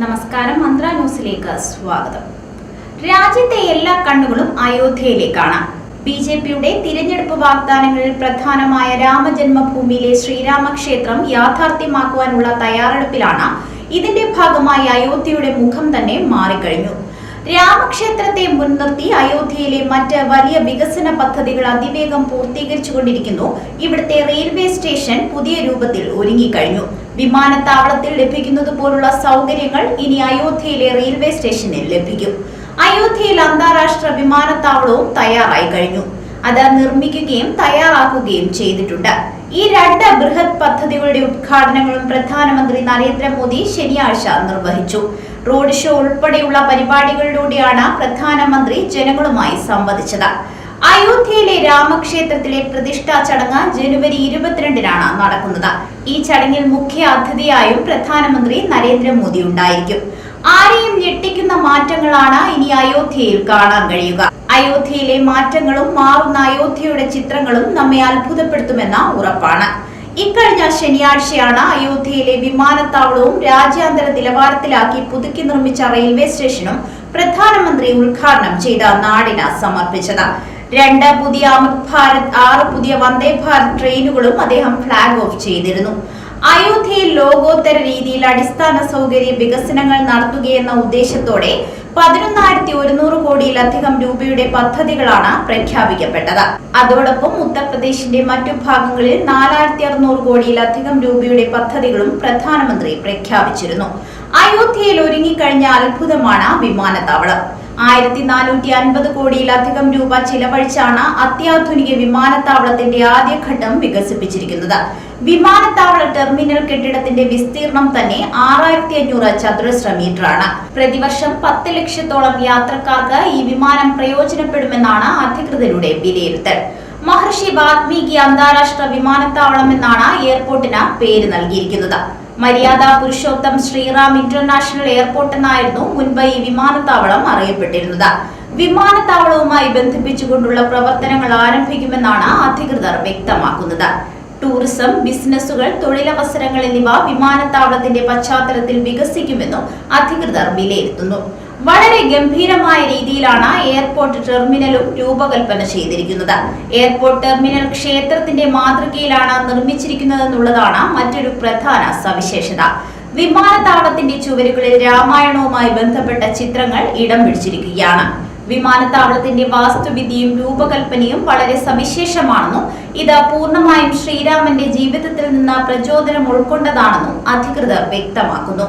നമസ്കാരം മന്ത്ര ന്യൂസിലേക്ക് സ്വാഗതം. രാജ്യത്തെ എല്ലാ കണ്ണുകളും അയോധ്യയിലേക്കാണ്. ബി ജെ പിയുടെ തിരഞ്ഞെടുപ്പ് വാഗ്ദാനങ്ങളിൽ പ്രധാനമായ രാമജന്മഭൂമിയിലെ ശ്രീരാമക്ഷേത്രം യാഥാർത്ഥ്യമാക്കുവാനുള്ള തയ്യാറെടുപ്പിലാണ് ഇതിന്റെ ഭാഗമായി അയോധ്യയുടെ മുഖം തന്നെ മാറിക്കഴിഞ്ഞു. രാമക്ഷേത്രത്തെ മുൻനിർത്തി അയോധ്യയിലെ മറ്റ് വലിയ വികസന പദ്ധതികൾ അതിവേഗം പൂർത്തീകരിച്ചുകൊണ്ടിരിക്കുന്നു. ഇവിടുത്തെ റെയിൽവേ സ്റ്റേഷൻ പുതിയ രൂപത്തിൽ ഒരുങ്ങിക്കഴിഞ്ഞു. വിമാനത്താവളത്തിൽ ലഭിക്കുന്നത് പോലുള്ള സൗകര്യങ്ങൾ ഇനി അയോധ്യയിലെ റെയിൽവേ സ്റ്റേഷനിൽ ലഭിക്കും. അയോധ്യയിൽ അന്താരാഷ്ട്ര വിമാനത്താവളവും തയ്യാറായി കഴിഞ്ഞു. അത് നിർമ്മിക്കുകയും തയ്യാറാക്കുകയും ചെയ്തിട്ടുണ്ട്. ഈ രണ്ട് ബൃഹത് പദ്ധതികളുടെ ഉദ്ഘാടനങ്ങളും പ്രധാനമന്ത്രി നരേന്ദ്രമോദി ശനിയാഴ്ച നിർവഹിച്ചു. റോഡ് ഷോ ഉൾപ്പെടെയുള്ള പരിപാടികളിലൂടെയാണ് പ്രധാനമന്ത്രി ജനങ്ങളുമായി സംവദിച്ചത്. അയോധ്യയിലെ രാമക്ഷേത്രത്തിലെ പ്രതിഷ്ഠാ ചടങ്ങ് ജനുവരി ഇരുപത്തിരണ്ടിനാണ് നടക്കുന്നത്. ഈ ചടങ്ങിൽ മുഖ്യ അതിഥിയായും പ്രധാനമന്ത്രി നരേന്ദ്രമോദി ഉണ്ടായിരിക്കും. ആരെയും ഞെട്ടിക്കുന്ന മാറ്റങ്ങളാണ് ഇനി അയോധ്യയിൽ കാണാൻ കഴിയുക. അയോധ്യയിലെ മാറ്റങ്ങളും മാറുന്ന അയോധ്യയുടെ ചിത്രങ്ങളും നമ്മെ അത്ഭുതപ്പെടുത്തുമെന്ന ഉറപ്പാണ്. ഇക്കഴിഞ്ഞ ശനിയാഴ്ചയാണ് അയോധ്യയിലെ വിമാനത്താവളവും രാജ്യാന്തര നിലവാരത്തിലാക്കി പുതുക്കി നിർമ്മിച്ച റെയിൽവേ സ്റ്റേഷനും പ്രധാനമന്ത്രി ഉദ്ഘാടനം ചെയ്ത നാടിന് സമർപ്പിച്ചത്. രണ്ട് പുതിയ അമൃത് ഭാരത് ആറ് പുതിയ വന്ദേ ഭാരത് ട്രെയിനുകളും അദ്ദേഹം ഫ്ളാഗ് ഓഫ് ചെയ്തിരുന്നു. അയോധ്യയിൽ ലോകോത്തര രീതിയിൽ അടിസ്ഥാന സൗകര്യ വികസനങ്ങൾ നടത്തുകയെന്ന ഉദ്ദേശത്തോടെ പതിനൊന്നായിരത്തി ഒരുന്നൂറ് കോടിയിലധികം രൂപയുടെ പദ്ധതികളാണ് പ്രഖ്യാപിക്കപ്പെട്ടത്. അതോടൊപ്പം ഉത്തർപ്രദേശിന്റെ മറ്റു ഭാഗങ്ങളിൽ നാലായിരത്തി അറുന്നൂറ് കോടിയിലധികം രൂപയുടെ പദ്ധതികളും പ്രധാനമന്ത്രി പ്രഖ്യാപിച്ചിരുന്നു. അയോധ്യയിൽ ഒരുങ്ങിക്കഴിഞ്ഞ അത്ഭുതമാണ് വിമാനത്താവളം. ആയിരത്തി നാനൂറ്റി അൻപത് കോടിയിലധികം രൂപ ചിലവഴിച്ചാണ് അത്യാധുനിക വിമാനത്താവളത്തിന്റെ ആദ്യഘട്ടം വികസിപ്പിച്ചിരിക്കുന്നത്. വിമാനത്താവള ടെർമിനൽ കെട്ടിടത്തിന്റെ വിസ്തീർണം തന്നെ ആറായിരത്തി അഞ്ഞൂറ് ചതുരശ്ര മീറ്ററാണ്. പ്രതിവർഷം പത്ത് ലക്ഷത്തോളം യാത്രക്കാർക്ക് ഈ വിമാനം പ്രയോജനപ്പെടുമെന്നാണ് അധികൃതരുടെ വിലയിരുത്തൽ. മഹർഷി വാത്മീകി അന്താരാഷ്ട്ര വിമാനത്താവളം എന്നാണ് എയർപോർട്ടിന് പേര് നൽകിയിരിക്കുന്നത്. മര്യാദ പുരുഷോത്തം ശ്രീറാം ഇന്റർനാഷണൽ എയർപോർട്ട് എന്നായിരുന്നു മുൻപ് ഈ വിമാനത്താവളം അറിയപ്പെട്ടിരുന്നത്. വിമാനത്താവളവുമായി ബന്ധിപ്പിച്ചുകൊണ്ടുള്ള പ്രവർത്തനങ്ങൾ ആരംഭിക്കുമെന്നാണ് അധികൃതർ വ്യക്തമാക്കുന്നത്. ടൂറിസം ബിസിനസ്സുകൾ തൊഴിലവസരങ്ങൾ എന്നിവ വിമാനത്താവളത്തിന്റെ പശ്ചാത്തലത്തിൽ വികസിക്കുമെന്നും അധികൃതർ വിലയിരുത്തുന്നു. വളരെ ഗംഭീരമായ രീതിയിലാണ് എയർപോർട്ട് ടെർമിനലും രൂപകൽപ്പന ചെയ്തിരിക്കുന്നത്. എയർപോർട്ട് ടെർമിനൽ ക്ഷേത്രത്തിന്റെ മാതൃകയിലാണ് നിർമ്മിച്ചിരിക്കുന്നതെന്നുള്ളതാണ് മറ്റൊരു പ്രധാന സവിശേഷത. വിമാനത്താവളത്തിന്റെ ചുവരുകളിൽ രാമായണവുമായി ബന്ധപ്പെട്ട ചിത്രങ്ങൾ ഇടം പിടിച്ചിരിക്കുകയാണ്. വിമാനത്താവളത്തിന്റെ വാസ്തുവിദ്യയും രൂപകൽപ്പനയും വളരെ സവിശേഷമാണെന്നും ഇത് പൂർണമായും ശ്രീരാമന്റെ ജീവിതത്തിൽ നിന്ന് പ്രചോദനം ഉൾക്കൊണ്ടതാണെന്നും അധികൃതർ വ്യക്തമാക്കുന്നു.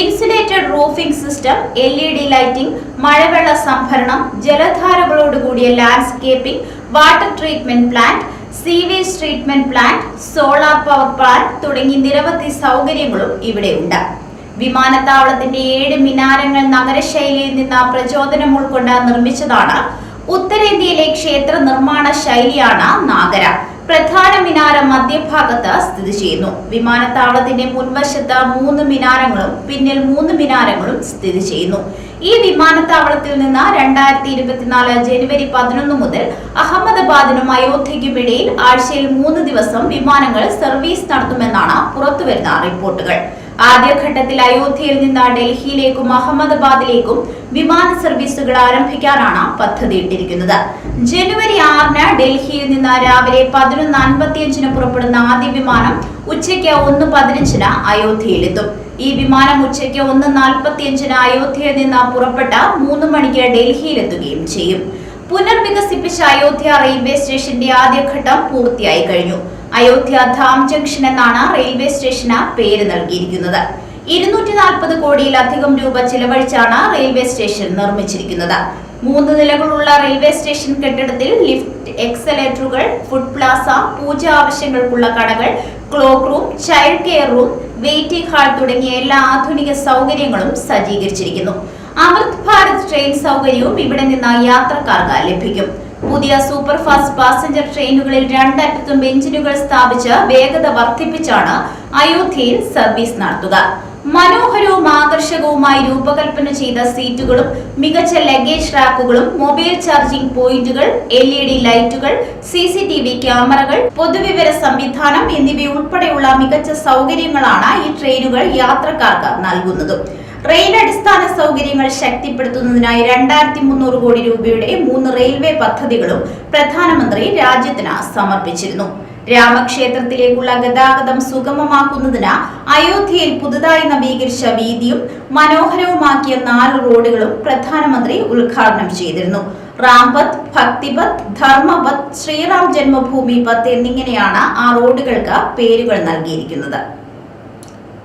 Insulated roofing system L E D lighting മഴവെള്ള സംഭരണം ജലധാരകളോടുകൂടിയ landscaping water treatment plant sewage treatment plant solar power plant തുടങ്ങി നിരവധി സൗകര്യങ്ങളും ഇവിടെയുണ്ട്. വിമാനത്താവളത്തിന്റെ ഏഴ് മിനാരങ്ങൾ നഗരശൈലിയിൽ നിന്ന് പ്രചോദനം ഉൾക്കൊണ്ട് നിർമ്മിച്ചതാണ് ഉത്തരേന്ത്യയിലെ ക്ഷേത്ര നിർമ്മാണ ശൈലിയാണ് നാഗര. പ്രധാന മിനാരം മധ്യഭാഗത്ത് സ്ഥിതി ചെയ്യുന്നു. വിമാനത്താവളത്തിന്റെ മുൻവശത്ത് മൂന്ന് മിനാരങ്ങളും പിന്നിൽ മൂന്ന് മിനാരങ്ങളും സ്ഥിതി ചെയ്യുന്നു. ഈ വിമാനത്താവളത്തിൽ നിന്ന് രണ്ടായിരത്തി ഇരുപത്തിനാല് ജനുവരി പതിനൊന്ന് മുതൽ അഹമ്മദാബാദിനും അയോധ്യയ്ക്കും ഇടയിൽ ആഴ്ചയിൽ മൂന്ന് ദിവസം വിമാനങ്ങൾ സർവീസ് നടത്തുമെന്നാണ് പുറത്തുവരുന്ന റിപ്പോർട്ടുകൾ. ആദ്യഘട്ടത്തിൽ അയോധ്യയിൽ നിന്ന് ഡൽഹിയിലേക്കും അഹമ്മദാബാദിലേക്കും വിമാന സർവീസുകൾ ആരംഭിക്കാനാണ് പദ്ധതി ഇട്ടിരിക്കുന്നത് ജനുവരി ആറിന് ഡൽഹിയിൽ നിന്ന് രാവിലെ പതിനൊന്ന് അൻപത്തിയഞ്ചിന് പുറപ്പെടുന്ന ആദ്യ വിമാനം ഉച്ചയ്ക്ക് ഒന്ന് പതിനഞ്ചിന് അയോധ്യയിലെത്തും. ഈ വിമാനം ഉച്ചയ്ക്ക് ഒന്ന് നാൽപ്പത്തിയഞ്ചിന് അയോധ്യയിൽ നിന്ന് പുറപ്പെട്ട മൂന്ന് മണിക്ക് ഡൽഹിയിലെത്തുകയും ചെയ്യും. പുനർവികസിപ്പിച്ച അയോധ്യ റെയിൽവേ സ്റ്റേഷന്റെ ആദ്യഘട്ടം പൂർത്തിയായി കഴിഞ്ഞു. അയോധ്യ ധാം ജംഗ്ഷൻ എന്നാണ് റെയിൽവേ സ്റ്റേഷന് പേര് നൽകിയിരിക്കുന്നത്. ഇരുന്നൂറ്റി നാൽപ്പത് കോടിയിലധികം രൂപ ചിലവഴിച്ചാണ് റെയിൽവേ സ്റ്റേഷൻ നിർമ്മിച്ചിരിക്കുന്നത്. മൂന്ന് നിലകളുള്ള റെയിൽവേ സ്റ്റേഷൻ കെട്ടിടത്തിൽ ലിഫ്റ്റ് എക്സലേറ്ററുകൾ ഫുഡ് പ്ലാസ പൂജ ആവശ്യങ്ങൾക്കുള്ള കടകൾ clock room child care room waiting hall തുടങ്ങിയ എല്ലാ ആധുനിക സൗകര്യങ്ങളും സജ്ജീകരിച്ചിരിക്കുന്നു. അമൃത് ഭാരത് ട്രെയിൻ സൗകര്യവും ഇവിടെ നിന്ന് യാത്രക്കാർക്ക് ലഭിക്കും. പുതിയ സൂപ്പർ ഫാസ്റ്റ് പാസഞ്ചർ ട്രെയിനുകളിൽ രണ്ടറ്റത്തും എഞ്ചിനുകൾ സ്ഥാപിച്ച് വേഗത വർദ്ധിപ്പിച്ചാണ് അയോധ്യയിൽ സർവീസ് നടത്തുക. മനോഹരവും ആകർഷകവുമായി രൂപകൽപ്പന ചെയ്ത സീറ്റുകളും മികച്ച ലഗേജ് റാക്കുകളും മൊബൈൽ ചാർജിംഗ് പോയിന്റുകൾ എൽ ഇ ഡി ലൈറ്റുകൾ സി സി ടി വി ക്യാമറകൾ പൊതുവിവര സംവിധാനം എന്നിവയുൾപ്പെടെയുള്ള മികച്ച സൗകര്യങ്ങളാണ് ഈ ട്രെയിനുകൾ യാത്രക്കാർക്ക് നൽകുന്നതും. റെയിൽ അടിസ്ഥാന സൗകര്യങ്ങൾ ശക്തിപ്പെടുത്തുന്നതിനായി രണ്ടായിരത്തി മുന്നൂറ് കോടി രൂപയുടെ മൂന്ന് റെയിൽവേ പദ്ധതികളും പ്രധാനമന്ത്രി രാജ്യത്തിന് സമർപ്പിച്ചിരുന്നു. രാമക്ഷേത്രത്തിലേക്കുള്ള ഗതാഗതം സുഗമമാക്കുന്നതിന് അയോധ്യയിൽ പുതുതായി നവീകരിച്ച വീതിയും മനോഹരവുമാക്കിയ നാല് റോഡുകളും പ്രധാനമന്ത്രി ഉദ്ഘാടനം ചെയ്തിരുന്നു. റാംപത്ത് ഭക്തിപത് ധർമ്മപത്ത് ശ്രീറാം ജന്മഭൂമി പത്ത് എന്നിങ്ങനെയാണ് ആ റോഡുകൾക്ക് പേരുകൾ നൽകിയിരിക്കുന്നത്.